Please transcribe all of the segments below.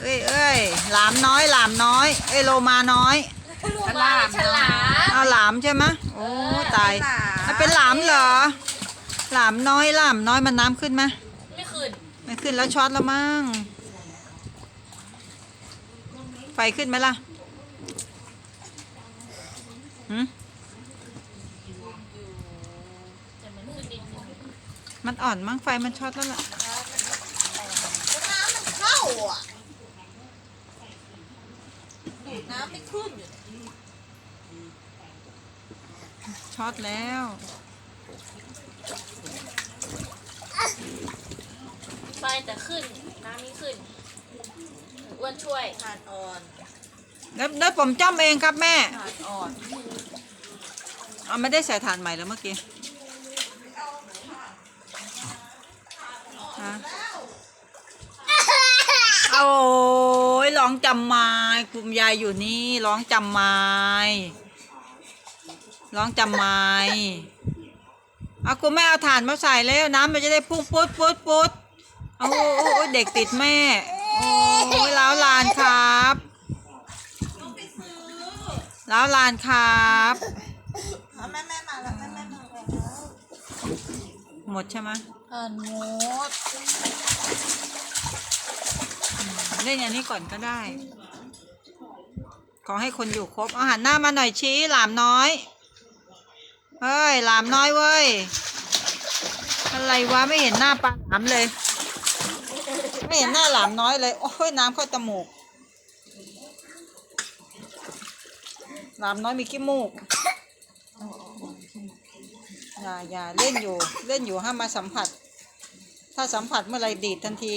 เอ้ยเอ้ยหลามน้อยหลามน้อยเอ้ยโลมาน้อยฉลามฉลามเอาหลามใช่ไหมะโอ้ตายหลามมันเป็นหลามเหรอ หลามน้อยหลามน้อยมันน้ำขึ้นไหมไม่ขึ้นไม่ขึ้นแล้วช็อตแล้วมั้งไฟขึ้นไหมล่ะหืมแต่มันขึ้นนิดนึงมันอ่อนมั้งไฟมันช็อตแล้วล่ะน้ำมันเข้าอะดูด น้ำไม่ขึ้นอยู่ช็อตแล้ว ไฟแต่ขึ้น น้ำไม่ขึ้นอ้วนช่วยทานอ่อนแล้วแล้วผมจ้อมเองครับแม่ทานอ่อนเอาไม่ได้ใส่ถ่านใหม่แล้วเมื่อกี้ฮะเอาโอ้ย ร้องจำไม้กลุ่มยายอยู่นี่ร้องจำไม้ร้องจำไม้เอาคุณแม่เอาถ่านมาใส่แล้วน้ำมันจะได้พุ่งปุ๊ดปุ๊ดปุ๊ดโอ้โอ้โอ้เด็กติดแม่ โอ้ยล้าวลานครับล้าวลานครับแม่แม่มาแล้วแม่แม่มาแล้วหมดใช่ไหมทานหมด เล่นอันนี้ก่อนก็ได้ ขอให้คนอยู่ครบอาหันหน้ามาหน่อยชี้หลามน้อยเฮ้ยหลามน้อยเว้ย อะไรวะไม่เห็นหน้าปลาหลามเลย ไม่เห็นหน้าหลามน้อยเลย โอ้ยน้ำเข้าจมูกหลามน้อยมีขี้มูกอย่าอย่าเล่นอยู่เล่นอยู่ห้ามมาสัมผัส ถ้าสัมผัสเมื่อไรดีดทันที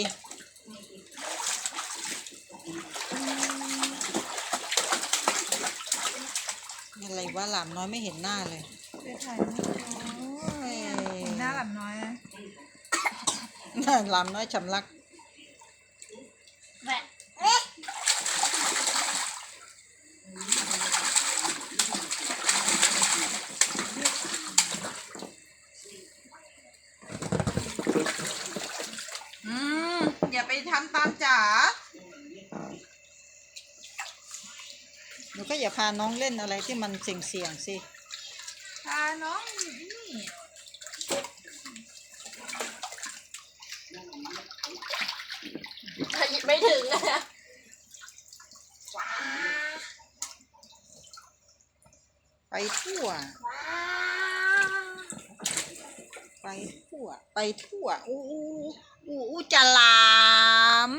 อะไรวะหลามน้อยไม่เห็นหน้าเลยไปถ่ายโอ้ยหน้าหลับน้อยนะหน้าหลามน้อยฉำลักอืมอย่าไปทำตามจ๋า หนูก็อย่าพาน้องเล่นอะไรที่มันเสี่ยงๆสิพาน้องนี่ไม่ถึงนะไปทั่ว ไปทั่ว ไปทั่ว อู้อู้อู้อู้จะลาม